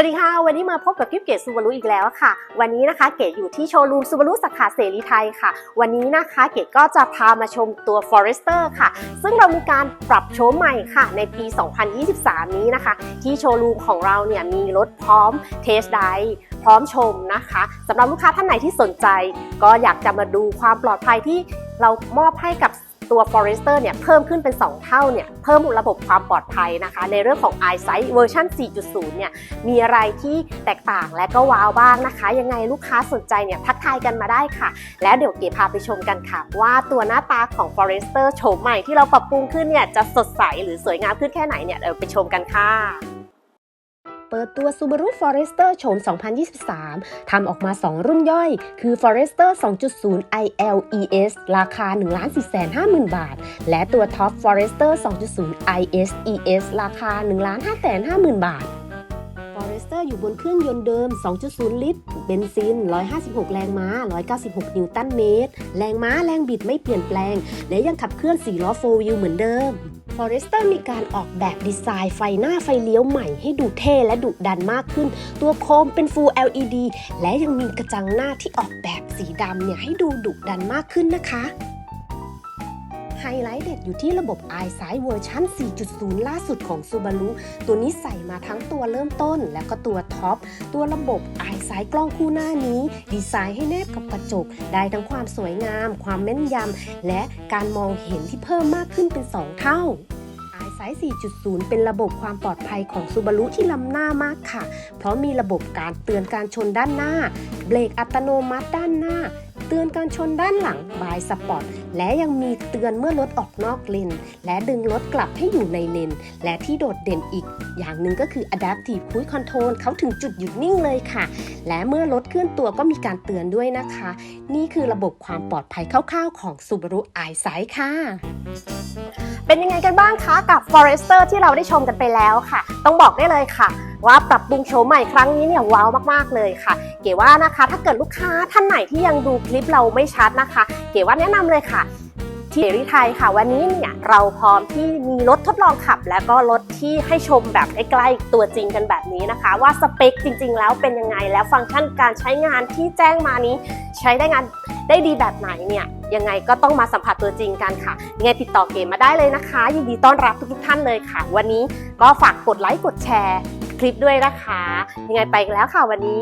วัสดีค่ะ วันนี้มาพบกับกิ๊บเกตซูบารุอีกแล้วค่ะ วันนี้นะคะเกดอยู่ที่โชว์รูมซูบารุสาขาเสรีไทยค่ะ วันนี้นะคะเกดก็จะพามาชมตัว Forester ค่ะ ซึ่งเรามีการปรับโฉมใหม่ค่ะ ในปี 2023 นี้นะคะ ที่โชว์รูมของเราเนี่ยมีรถพร้อมเทสไดพร้อมชมนะคะสำหรับลูกค้าท่านไหนที่สนใจ ก็อยากจะมาดูความปลอดภัยที่เรามอบให้กับ ตัว Forester เนี่ยเพิ่มขึ้นเป็น 2 เท่าเนี่ยเพิ่มระบบความปลอดภัยนะคะ ในเรื่องของ EyeSight เวอร์ชัน4.0 เนี่ยมีอะไรที่แตกต่างและก็ว้าวบ้างนะคะ ยังไงลูกค้าสนใจเนี่ยทักทายกันมาได้ค่ะ แล้วเดี๋ยวเก๋พาไปชมกันค่ะ ว่าตัวหน้าตาของ Forester โฉมใหม่ที่เราปรับปรุงขึ้นเนี่ยจะสดใสหรือสวยงามขึ้นแค่ไหนเนี่ยเดี๋ยวไปชมกันค่ะ เปิดตัว Subaru Forester โฉม 2023 ทำออกมา 2 รุ่นย่อย คือ Forester 2.0 ILES ราคา 1,450,000 บาท และตัว Top Forester 2.0 ISES ราคา 1,550,000 บาท Forester อยู่บนเครื่องยนต์เดิม 2.0 ลิตร เบนซิน 156 แรงม้า 196 นิวตันเมตร แรงม้าแรงบิดไม่เปลี่ยนแปลง และยังขับเคลื่อน4ล้อ4 wheel เหมือนเดิม Forester มีการออกแบบดีไซน์ไฟหน้าไฟเลี้ยวใหม่ให้ดูเท่และดุดันมากขึ้น ตัวโคมเป็น Full LED และยังมีกระจังหน้าที่ออกแบบสีดำเนี่ยให้ดูดุดันมากขึ้นนะคะ ไฮไลท์เด็ดอยู่ที่ระบบ EyeSight เวอร์ชัน4.0 ล่าสุดของ Subaru ตัวนี้ใส่มาทั้งตัวเริ่มต้น และก็ตัวท็อป ตัวระบบ EyeSight กล้องคู่หน้านี้ ดีไซน์ให้แนบกับกระจก ได้ทั้งความสวยงาม ความแม่นยำ และการมองเห็นที่เพิ่มมากขึ้นเป็น 2 เท่า Eye Side 4.0 เป็นระบบความปลอดภัยของ Subaru ที่ล้ำหน้ามากค่ะ เพราะมีระบบการเตือนการชนด้านหน้า เบรกอัตโนมัติด้านหน้า เตือนการชนด้านหลังบายสปอร์ต และยังมีเตือนเมื่อรถออกนอกเลน และดึงรถกลับให้อยู่ในเลน และที่โดดเด่นอีก อย่างหนึ่งก็คือ Adaptive Cruise Control เขาถึงจุดหยุดนิ่งเลยค่ะ และเมื่อรถเคลื่อนตัวก็มีการเตือนด้วยนะคะ นี่คือระบบความปลอดภัยคร่าวๆของ Subaru EyeSight ค่ะ เป็นยังไงกันบ้างคะกับ Forester ที่เราได้ชมกันไปแล้วค่ะ ต้องบอกได้เลยค่ะ ว่าปรับปรุงโฉมใหม่ครั้งนี้เนี่ยว้าวมากๆเลยค่ะ เก๋ว่านะคะ ถ้าเกิดลูกค้าท่านไหนที่ยังดูคลิปเราไม่ชัดนะคะ เก๋ว่าแนะนำเลยค่ะที่เสรีไทยค่ะ วันนี้เนี่ยเราพร้อมที่มีรถทดลองขับ และก็รถที่ให้ชมแบบใกล้ๆตัวจริงกันแบบนี้นะคะ ว่าสเปคจริง ๆ แล้วเป็นยังไงแล้วฟังก์ชันการใช้งานที่แจ้งมานี้ ใช้ได้งานได้ดีแบบไหนเนี่ยยังไงก็ต้องมาสัมผัสตัวจริงกันค่ะยังไงติดต่อเก๋มาได้เลยนะคะ ยินดีต้อนรับทุกๆท่านเลยค่ะ วันนี้ก็ฝากกดไลค์กดแชร์ คลิปด้วยนะคะ ยังไงไปแล้วค่ะวันนี้